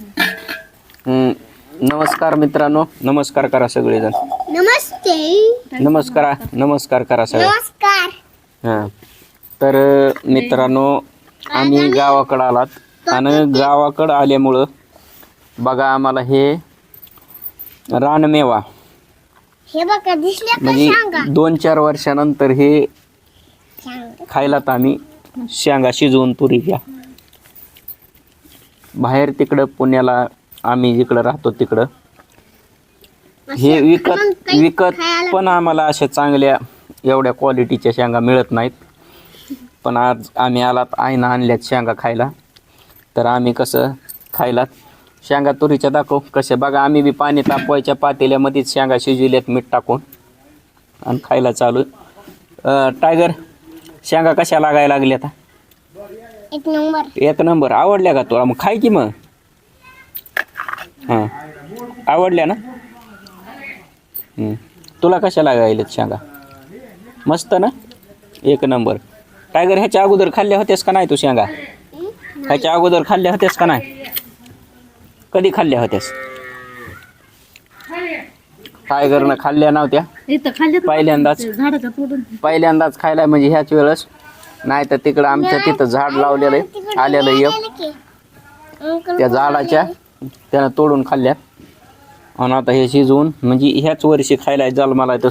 हम्म, नमस्कार मित्रांनो. नमस्कार करा सगळेजण. नमस्ते. नमस्कार नमस्कार करा सगळे. नमस्कार. हां. तर अ, मित्रांनो आम्ही गावाकडं आलात. आणि गावाकडं आल्यामुळं बघा आम्हाला हे रानमेवा. हे बघा दिसल्या का म्हणजे दोन चार वर्षानंतर हे सांगा. खायलात आम्ही. शेंगा शिजवून तुरी घ्या. बाहेर तिकडं पुण्याला आम्ही जिकडं राहतो तिकडं. हे विकत विकत पण आम्हाला अशा चांगल्या एवढ्या क्वालिटीच्या शेंगा मिळत नाहीत. पण आज आम्ही आलात आईनं आणल्यात शेंगा खायला. तर आम्ही कसं खायला? शेंगा तुरीच्या दाखव कसे बघा आम्ही बी पाणी तापवायच्या पातेल्यामध्येच शेंगा शिजविल्यात मीठ टाकून. आणि खायला चालू. टायगर शेंगा कशा लागायला लागल्या आता एक नंबर. एक नंबर. आवडल्या का तुला? मग खाय की मग. हां. आवडल्या ना? हं. तुला कशा लागायल्यात शेंगा? मस्त ना? एक नंबर. टायगर ह्याच्या अगोदर खाल्ल्या होत्यास का नाही तू शेंगा? ह्याच्या अगोदर खाल्ल्या होत्यास का नाही? कधी खाल्ल्या होत्यास? टायगरनं खाल्ल्या नव्हत्या. इथं पहिल्यांदाच. तोडून. पहिल्यांदाच खायला म्हणजे ह्याच वेळेस. नाही तर तिकडं आमच्या तिथं झाड लावलेलं आहे. आलेलं एक. त्या झाडाच्या त्यानं तोडून खाल्ल्या आणि आता हे शिजवून म्हणजे ह्याच वर्षी खायला जन्माला तर